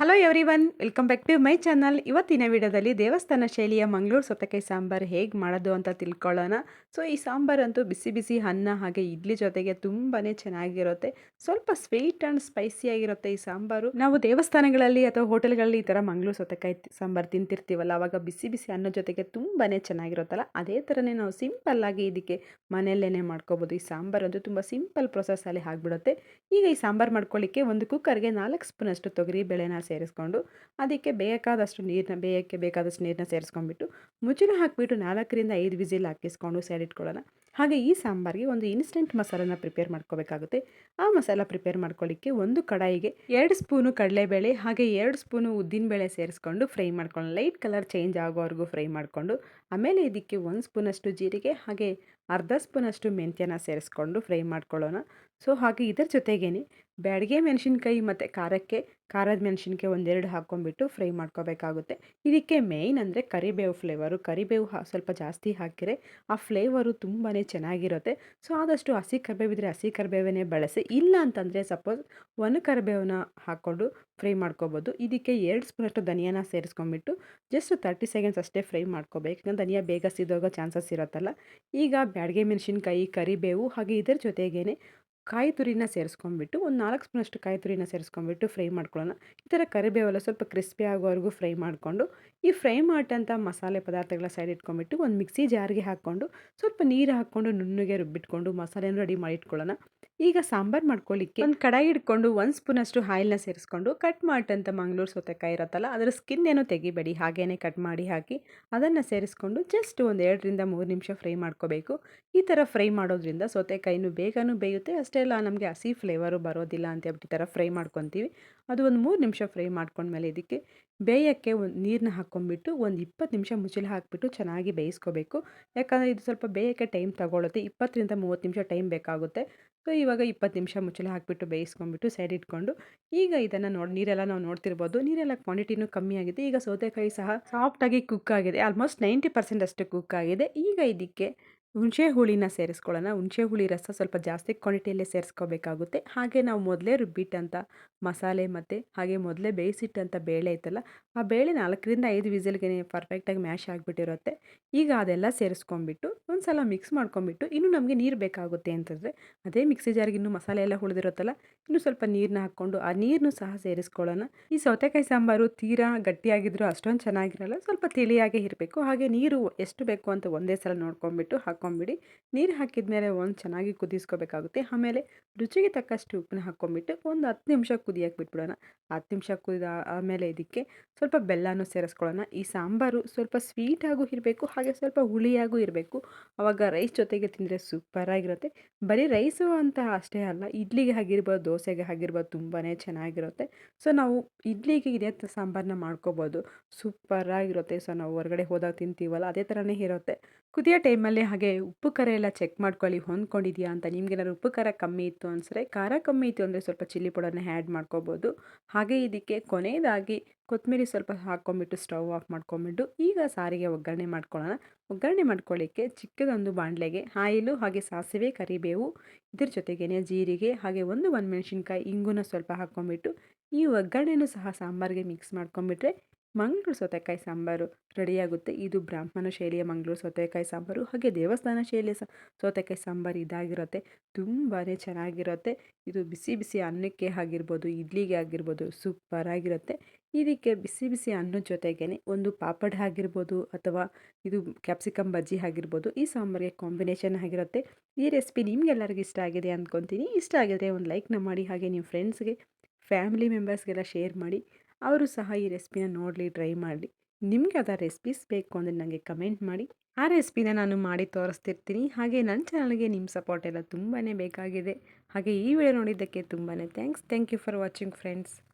Hello every one welcome back to my channel ಇವತ್ತಿನ ವಿಡಿಯೋದಲ್ಲಿ ದೇವಸ್ಥಾನ ಶೈಲಿಯ ಮಂಗಳೂರು ಸೌತೆಕಾಯಿ ಸಾಂಬಾರು ಹೇಗೆ ಮಾಡೋದು ಅಂತ ತಿಳ್ಕೊಳ್ಳೋಣ. ಸೊ ಈ ಸಾಂಬಾರಂತೂ ಬಿಸಿ ಬಿಸಿ ಅನ್ನ ಹಾಗೆ ಇಡ್ಲಿ ಜೊತೆಗೆ ತುಂಬಾ ಚೆನ್ನಾಗಿರುತ್ತೆ. ಸ್ವಲ್ಪ ಸ್ವೀಟ್ ಆ್ಯಂಡ್ ಸ್ಪೈಸಿಯಾಗಿರುತ್ತೆ ಈ ಸಾಂಬಾರು. ನಾವು ದೇವಸ್ಥಾನಗಳಲ್ಲಿ ಅಥವಾ ಹೋಟೆಲ್ಗಳಲ್ಲಿ ಈ ಥರ ಮಂಗಳೂರು ಸೌತೆಕಾಯಿ ಸಾಂಬಾರು ತಿಂತಿರ್ತೀವಲ್ಲ, ಅವಾಗ ಬಿಸಿ ಬಿಸಿ ಅನ್ನ ಜೊತೆಗೆ ತುಂಬಾ ಚೆನ್ನಾಗಿರುತ್ತಲ್ಲ, ಅದೇ ಥರನೇ ನಾವು ಸಿಂಪಲ್ಲಾಗಿ ಇದಕ್ಕೆ ಮನೆಯಲ್ಲೇ ಮಾಡ್ಕೋಬೋದು. ಈ ಸಾಂಬಾರು ಅಂತೂ ತುಂಬ ಸಿಂಪಲ್ ಪ್ರೊಸೆಸ್ಸಲ್ಲಿ ಆಗಿಬಿಡುತ್ತೆ. ಈಗ ಈ ಸಾಂಬಾರು ಮಾಡ್ಕೊಳ್ಳಿಕ್ಕೆ ಒಂದು ಕುಕ್ಕರ್ಗೆ ನಾಲ್ಕು ಸ್ಪೂನಷ್ಟು ತೊಗರಿ, ಬೇಳೆನ ಸೇರಿಸ್ಕೊಂಡು ಅದಕ್ಕೆ ಬೇಕಾದಷ್ಟು ನೀರನ್ನ ಬೇಯಕ್ಕೆ ಬೇಕಾದಷ್ಟು ನೀರನ್ನ ಸೇರಿಸ್ಕೊಂಡ್ಬಿಟ್ಟು ಮುಚ್ಚಿನ ಹಾಕಿಬಿಟ್ಟು ನಾಲ್ಕರಿಂದ ಐದು ವಿಸಿಲ್ ಹಾಕಿಸ್ಕೊಂಡು ಸೈಡ್ ಇಟ್ಕೊಳ್ಳೋಣ. ಹಾಗೆ ಈ ಸಾಂಬಾರಿಗೆ ಒಂದು ಇನ್ಸ್ಟೆಂಟ್ ಮಸಾಲನ ಪ್ರಿಪೇರ್ ಮಾಡ್ಕೋಬೇಕಾಗುತ್ತೆ. ಆ ಮಸಾಲ ಪ್ರಿಪೇರ್ ಮಾಡ್ಕೊಳ್ಳಿಕ್ಕೆ ಒಂದು ಕಡಾಯಿಗೆ ಎರಡು ಸ್ಪೂನು ಕಡಲೆಬೇಳೆ, ಹಾಗೆ ಎರಡು ಸ್ಪೂನು ಉದ್ದಿನಬೇಳೆ ಸೇರಿಸ್ಕೊಂಡು ಫ್ರೈ ಮಾಡ್ಕೊಳ್ಳೋಣ. ಲೈಟ್ ಕಲರ್ ಚೇಂಜ್ ಆಗೋವರೆಗೂ ಫ್ರೈ ಮಾಡಿಕೊಂಡು ಆಮೇಲೆ ಇದಕ್ಕೆ ಒಂದು ಸ್ಪೂನಷ್ಟು ಜೀರಿಗೆ, ಹಾಗೆ ಅರ್ಧ ಸ್ಪೂನಷ್ಟು ಮೆಂತ್ಯನ ಸೇರಿಸ್ಕೊಂಡು ಫ್ರೈ ಮಾಡ್ಕೊಳ್ಳೋಣ. ಸೊ, ಹಾಗೆ ಇದರ ಜೊತೆಗೇನೆ ಬ್ಯಾಡಿಗೆ ಮೆಣಸಿನ್ಕಾಯಿ ಮತ್ತು ಖಾರಕ್ಕೆ, ಖಾರದ ಮೆಣಸಿನ್ಕಾಯಿ ಒಂದೆರಡು ಹಾಕ್ಕೊಂಡ್ಬಿಟ್ಟು ಫ್ರೈ ಮಾಡ್ಕೋಬೇಕಾಗುತ್ತೆ. ಇದಕ್ಕೆ ಮೇಯ್ನ್ ಅಂದರೆ ಕರಿಬೇವು ಫ್ಲೇವರು ಕರಿಬೇವು ಸ್ವಲ್ಪ ಜಾಸ್ತಿ ಹಾಕಿದರೆ ಆ ಫ್ಲೇವರು ತುಂಬಾ ಚೆನ್ನಾಗಿರುತ್ತೆ. ಸೊ, ಆದಷ್ಟು ಹಸಿ ಕರಿಬೇವಿದ್ರೆ ಹಸಿ ಕರಿಬೇವನ್ನೇ ಬಳಸಿ, ಇಲ್ಲ ಅಂತಂದರೆ ಸಪೋಸ್ ಒಣ ಕರಿಬೇವನ್ನ ಹಾಕ್ಕೊಂಡು ಫ್ರೈ ಮಾಡ್ಕೋಬೋದು. ಇದಕ್ಕೆ ಎರಡು ಸ್ಪೂನಷ್ಟು ಧನಿಯಾನ ಸೇರಿಸ್ಕೊಂಡ್ಬಿಟ್ಟು ಜಸ್ಟ್ ತರ್ಟಿ ಸೆಕೆಂಡ್ಸ್ ಅಷ್ಟೇ ಫ್ರೈ ಮಾಡ್ಕೋಬೇಕು. ಯಾಕಂದ್ರೆ ಧನಿಯಾ ಬೇಗ ಸಿದೋಗೋ ಚಾನ್ಸಸ್ ಇರುತ್ತಲ್ಲ. ಈಗ ಬ್ಯಾಡಿಗೆ ಮೆಣಸಿನ್ಕಾಯಿ, ಕರಿಬೇವು ಹಾಗೆ ಇದರ ಜೊತೆಗೇನೆ ಕಾಯಿ ತುರಿನ ಸೇರಿಸ್ಕೊಂಡ್ಬಿಟ್ಟು ಒಂದು ನಾಲ್ಕು ಸ್ಪೂನಷ್ಟು ಕಾಯಿ ತುರಿನ ಸೇರಿಸ್ಕೊಂಡ್ಬಿಟ್ಟು ಫ್ರೈ ಮಾಡ್ಕೊಳ್ಳೋಣ. ಈ ಥರ ಕರಿಬೇವೆಲ್ಲ ಸ್ವಲ್ಪ ಕ್ರಿಸ್ಪಿ ಆಗೋವರೆಗೂ ಫ್ರೈ ಮಾಡಿಕೊಂಡು, ಈ ಫ್ರೈ ಮಾಡಿದಂಥ ಮಸಾಲೆ ಪದಾರ್ಥಗಳ ಸೈಡ್ ಇಟ್ಕೊಂಡ್ಬಿಟ್ಟು ಒಂದು ಮಿಕ್ಸಿ ಜಾರಿಗೆ ಹಾಕ್ಕೊಂಡು, ಸ್ವಲ್ಪ ನೀರು ಹಾಕ್ಕೊಂಡು ನುಣ್ಣಗೆ ರುಬ್ಬಿಟ್ಕೊಂಡು ಮಸಾಲೆಯನ್ನು ರೆಡಿ ಮಾಡಿ ಇಟ್ಕೊಳ್ಳೋಣ ಈಗ ಸಾಂಬಾರು ಮಾಡ್ಕೊಳ್ಳಿಕ್ಕೆ ಒಂದು ಕಡಾಯಿ ಹಿಡ್ಕೊಂಡು ಒಂದು ಸ್ಪೂನಷ್ಟು ಆಯಿಲ್ನ ಸೇರಿಸ್ಕೊಂಡು ಕಟ್ ಮಾಡಿದಂಥ ಮಂಗಳೂರು ಸೌತೆಕಾಯಿ ಇರುತ್ತಲ್ಲ, ಅದರ ಸ್ಕಿನ್ ಏನೋ ತೆಗಿಬೇಡಿ. ಹಾಗೇನೆ ಕಟ್ ಮಾಡಿ ಹಾಕಿ ಅದನ್ನು ಸೇರಿಸ್ಕೊಂಡು ಜಸ್ಟ್ ಒಂದು ಎರಡರಿಂದ ಮೂರು ನಿಮಿಷ ಫ್ರೈ ಮಾಡ್ಕೋಬೇಕು. ಈ ಥರ ಫ್ರೈ ಮಾಡೋದ್ರಿಂದ ಸೌತೆಕಾಯಿನೂ ಬೇಗನೂ ಬೇಯುತ್ತೆ. ಅಷ್ಟೇ ಅಲ್ಲ, ನಮಗೆ ಹಸಿ ಫ್ಲೇವರು ಬರೋದಿಲ್ಲ ಅಂತ ಹೇಳ್ಬಿಟ್ಟು ಈ ಥರ ಫ್ರೈ ಮಾಡ್ಕೊತೀವಿ. ಅದು ಒಂದು ಮೂರು ನಿಮಿಷ ಫ್ರೈ ಮಾಡ್ಕೊಂಡ್ಮೇಲೆ ಇದಕ್ಕೆ ಬೇಯಕ್ಕೆ ಒಂದು ನೀರನ್ನ ಹಾಕ್ಕೊಂಡ್ಬಿಟ್ಟು ಒಂದು ಇಪ್ಪತ್ತು ನಿಮಿಷ ಮುಚ್ಚಲು ಹಾಕಿಬಿಟ್ಟು ಚೆನ್ನಾಗಿ ಬೇಯಿಸ್ಕೋಬೇಕು. ಯಾಕಂದರೆ ಇದು ಸ್ವಲ್ಪ ಬೇಯಕ್ಕೆ ಟೈಮ್ ತಗೊಳ್ಳುತ್ತೆ ಇಪ್ಪತ್ತರಿಂದ ಮೂವತ್ತು ನಿಮಿಷ ಟೈಮ್ ಬೇಕಾಗುತ್ತೆ. ಸೊ, ಇವಾಗ ಇಪ್ಪತ್ತು ನಿಮಿಷ ಮುಚ್ಚಳ ಹಾಕಿಬಿಟ್ಟು ಬೇಯಿಸ್ಕೊಂಡ್ಬಿಟ್ಟು ಸೈಡ್ ಇಟ್ಕೊಂಡು, ಈಗ ಇದನ್ನು ನೋಡಿ, ನೀರೆಲ್ಲ ನಾವು ನೋಡ್ತಿರ್ಬೋದು. ನೀರೆಲ್ಲ ಕ್ವಾಂಟಿಟಿನೂ ಕಮ್ಮಿ ಆಗಿದೆ. ಈಗ ಸೌತೆಕಾಯಿ ಸಹ ಸಾಫ್ಟಾಗಿ ಕುಕ್ ಆಗಿದೆ. ಆಲ್ಮೋಸ್ಟ್ ನೈಂಟಿ ಪರ್ಸೆಂಟ್ ಅಷ್ಟು ಕುಕ್ ಆಗಿದೆ. ಈಗ ಇದಕ್ಕೆ ಹುಣಸೆ ಹುಳಿನ ಸೇರಿಸ್ಕೊಳ್ಳೋಣ. ಹುಣಸೆ ಹುಳಿ ರಸ ಸ್ವಲ್ಪ ಜಾಸ್ತಿ ಕ್ವಾಂಟಿಟಿಯಲ್ಲೇ ಸೇರಿಸ್ಕೋಬೇಕಾಗುತ್ತೆ. ಹಾಗೆ ನಾವು ಮೊದಲೇ ರುಬ್ಬಿಟ್ಟಂಥ ಮಸಾಲೆ ಮತ್ತು ಹಾಗೆ ಮೊದಲೇ ಬೇಯಿಸಿಟ್ಟಂಥ ಬೇಳೆ ಐತಲ್ಲ, ಆ ಬೇಳೆ ನಾಲ್ಕರಿಂದ ಐದು ವಿಸಿಲ್ಗೆ ಪರ್ಫೆಕ್ಟಾಗಿ ಮ್ಯಾಶ್ ಆಗಿಬಿಟ್ಟಿರುತ್ತೆ. ಈಗ ಅದೆಲ್ಲ ಸೇರಿಸ್ಕೊಂಡ್ಬಿಟ್ಟು ಒಂದು ಸಲ ಮಿಕ್ಸ್ ಮಾಡ್ಕೊಂಬಿಟ್ಟು ಇನ್ನೂ ನಮಗೆ ನೀರು ಬೇಕಾಗುತ್ತೆ ಅಂತಂದರೆ, ಅದೇ ಮಿಕ್ಸಿ ಜಾರಿಗೆ ಇನ್ನೂ ಮಸಾಲೆ ಎಲ್ಲ ಉಳಿದಿರುತ್ತಲ್ಲ ಇನ್ನೂ ಸ್ವಲ್ಪ ನೀರನ್ನ ಹಾಕ್ಕೊಂಡು ಆ ನೀರನ್ನು ಸಹ ಸೇರಿಸ್ಕೊಳ್ಳೋಣ. ಈ ಸೌತೆಕಾಯಿ ಸಾಂಬಾರು ತೀರಾ ಗಟ್ಟಿಯಾಗಿದ್ದರೂ ಅಷ್ಟೊಂದು ಚೆನ್ನಾಗಿರಲ್ಲ, ಸ್ವಲ್ಪ ತಿಳಿಯಾಗೇ ಇರಬೇಕು. ಹಾಗೆ ನೀರು ಎಷ್ಟು ಬೇಕು ಅಂತ ಒಂದೇ ಸಲ ನೋಡ್ಕೊಂಬಿಟ್ಟು ಹಾಕ್ಕೊಂಬಿಡಿ ನೀರು ಹಾಕಿದ ಮೇಲೆ ಒಂದು ಚೆನ್ನಾಗಿ ಕುದಿಸ್ಕೋಬೇಕಾಗುತ್ತೆ. ಆಮೇಲೆ ರುಚಿಗೆ ತಕ್ಕಷ್ಟು ಉಪ್ಪನ್ನ ಹಾಕ್ಕೊಂಬಿಟ್ಟು ಒಂದು ಹತ್ತು ನಿಮಿಷ ಕುದಿಯಕ್ಕೆ ಬಿಟ್ಬಿಡೋಣ. ಹತ್ತು ನಿಮಿಷ ಕುದಿದ ಆಮೇಲೆ ಇದಕ್ಕೆ ಸ್ವಲ್ಪ ಬೆಲ್ಲನೂ ಸೇರಿಸ್ಕೊಳ್ಳೋಣ. ಈ ಸಾಂಬಾರು ಸ್ವಲ್ಪ ಸ್ವೀಟಾಗೂ ಇರಬೇಕು, ಹಾಗೆ ಸ್ವಲ್ಪ ಹುಳಿಯಾಗೂ ಇರಬೇಕು. ಆವಾಗ ರೈಸ್ ಜೊತೆಗೆ ತಿಂದರೆ ಸೂಪರಾಗಿರುತ್ತೆ. ಬರೀ ರೈಸು ಅಂತ ಅಷ್ಟೇ ಅಲ್ಲ, ಇಡ್ಲಿಗೆ ಆಗಿರ್ಬೋದು, ದೋಸೆಗೆ ಆಗಿರ್ಬೋದು ತುಂಬಾ ಚೆನ್ನಾಗಿರುತ್ತೆ. ಸೊ, ನಾವು ಇಡ್ಲಿಗೆ ಇದೇ ಸಾಂಬಾರನ್ನ ಮಾಡ್ಕೋಬೋದು. ಸೂಪರಾಗಿರುತ್ತೆ. ಸೊ, ನಾವು ಹೊರಗಡೆ ಹೋದಾಗ ತಿಂತೀವಲ್ಲ, ಅದೇ ಥರನೇ ಇರುತ್ತೆ. ಕುದಿಯೋ ಟೈಮಲ್ಲಿ ಹಾಗೆ ಉಪ್ಪು ಖಾರ ಎಲ್ಲ ಚೆಕ್ ಮಾಡ್ಕೊಳ್ಳಿ, ಹೊಂದ್ಕೊಂಡಿದೆಯಾ ಅಂತ. ನಿಮ್ಗೇನಾದ್ರು ಉಪ್ಪು ಖಾರ ಕಮ್ಮಿ ಇತ್ತು ಅನಿಸಿದ್ರೆ ಖಾರ ಕಮ್ಮಿ ಇತ್ತು ಅಂದರೆ ಸ್ವಲ್ಪ ಚಿಲ್ಲಿ ಪೌಡರ್ನ ಆ್ಯಡ್ ಮಾಡ್ಕೋಬೋದು. ಹಾಗೆ ಇದಕ್ಕೆ ಕೊನೆಯದಾಗಿ ಕೊತ್ತಂಬರಿ ಸ್ವಲ್ಪ ಹಾಕ್ಕೊಂಬಿಟ್ಟು ಸ್ಟವ್ ಆಫ್ ಮಾಡ್ಕೊಂಬಿಟ್ಟು ಈಗ ಸಾರಿಗೆ ಒಗ್ಗರಣೆ ಮಾಡ್ಕೊಳ್ಳೋಣ. ಒಗ್ಗರಣೆ ಮಾಡ್ಕೊಳ್ಳಿಕ್ಕೆ ಚಿಕ್ಕದೊಂದು ಬಾಣಲೆಗೆ ಆಯಿಲು ಹಾಗೆ ಸಾಸಿವೆ, ಕರಿಬೇವು, ಇದ್ರ ಜೊತೆಗೇನೆ ಜೀರಿಗೆ, ಹಾಗೆ ಒಂದು ಮೆಣಸಿನ್ಕಾಯಿ ಇಂಗುನ ಸ್ವಲ್ಪ ಹಾಕ್ಕೊಂಬಿಟ್ಟು ಈ ಒಗ್ಗರಣೆನೂ ಸಹ ಸಾಂಬಾರಿಗೆ ಮಿಕ್ಸ್ ಮಾಡ್ಕೊಂಬಿಟ್ರೆ ಮಂಗಳೂರು ಸೌತೆಕಾಯಿ ಸಾಂಬಾರು ರೆಡಿಯಾಗುತ್ತೆ. ಇದು ಬ್ರಾಹ್ಮಣ ಶೈಲಿಯ ಮಂಗಳೂರು ಸೌತೆಕಾಯಿ ಸಾಂಬಾರು, ಹಾಗೆ ದೇವಸ್ಥಾನ ಶೈಲಿಯ ಸೌತೆಕಾಯಿ ಸಾಂಬಾರು ಇದಾಗಿರುತ್ತೆ. ತುಂಬಾ ಚೆನ್ನಾಗಿರುತ್ತೆ. ಇದು ಬಿಸಿ ಬಿಸಿ ಅನ್ನಕ್ಕೆ ಆಗಿರ್ಬೋದು, ಇಡ್ಲಿಗೆ ಆಗಿರ್ಬೋದು ಸೂಪರಾಗಿರುತ್ತೆ ಇದಕ್ಕೆ ಬಿಸಿ ಬಿಸಿ ಅನ್ನದ ಜೊತೆಗೇ ಒಂದು ಪಾಪಡ್ ಆಗಿರ್ಬೋದು, ಅಥವಾ ಇದು ಕ್ಯಾಪ್ಸಿಕಮ್ ಬಜ್ಜಿ ಆಗಿರ್ಬೋದು, ಈ ಸಾಂಬಾರಿಗೆ ಕಾಂಬಿನೇಷನ್ ಆಗಿರುತ್ತೆ. ಈ ರೆಸಿಪಿ ನಿಮ್ಗೆಲ್ಲರಿಗೂ ಇಷ್ಟ ಆಗಿದೆ ಅಂದ್ಕೊತೀನಿ. ಇಷ್ಟ ಆಗಿದ್ರೆ ಒಂದು ಲೈಕ್ನ ಮಾಡಿ, ಹಾಗೆ ನಿಮ್ಮ ಫ್ರೆಂಡ್ಸ್ಗೆ, ಫ್ಯಾಮಿಲಿ ಮೆಂಬರ್ಸ್ಗೆಲ್ಲ ಶೇರ್ ಮಾಡಿ. ಅವರು ಸಹ ಈ ರೆಸಿಪಿನ ನೋಡಲಿ, ಟ್ರೈ ಮಾಡಲಿ. ನಿಮಗೆ ಅದರ ರೆಸಿಪೀಸ್ ಬೇಕು ಅಂದರೆ ನನಗೆ ಕಮೆಂಟ್ ಮಾಡಿ. ಆ ರೆಸಿಪಿನ ನಾನು ಮಾಡಿ ತೋರಿಸ್ತಿರ್ತೀನಿ. ಹಾಗೆ ನನ್ನ ಚಾನಲ್ಗೆ ನಿಮ್ಮ ಸಪೋರ್ಟ್ ಎಲ್ಲ ತುಂಬಾ ಬೇಕಾಗಿದೆ. ಹಾಗೆ ಈ ವಿಡಿಯೋ ನೋಡಿದ್ದಕ್ಕೆ ತುಂಬಾ thanks. Thank you for watching friends.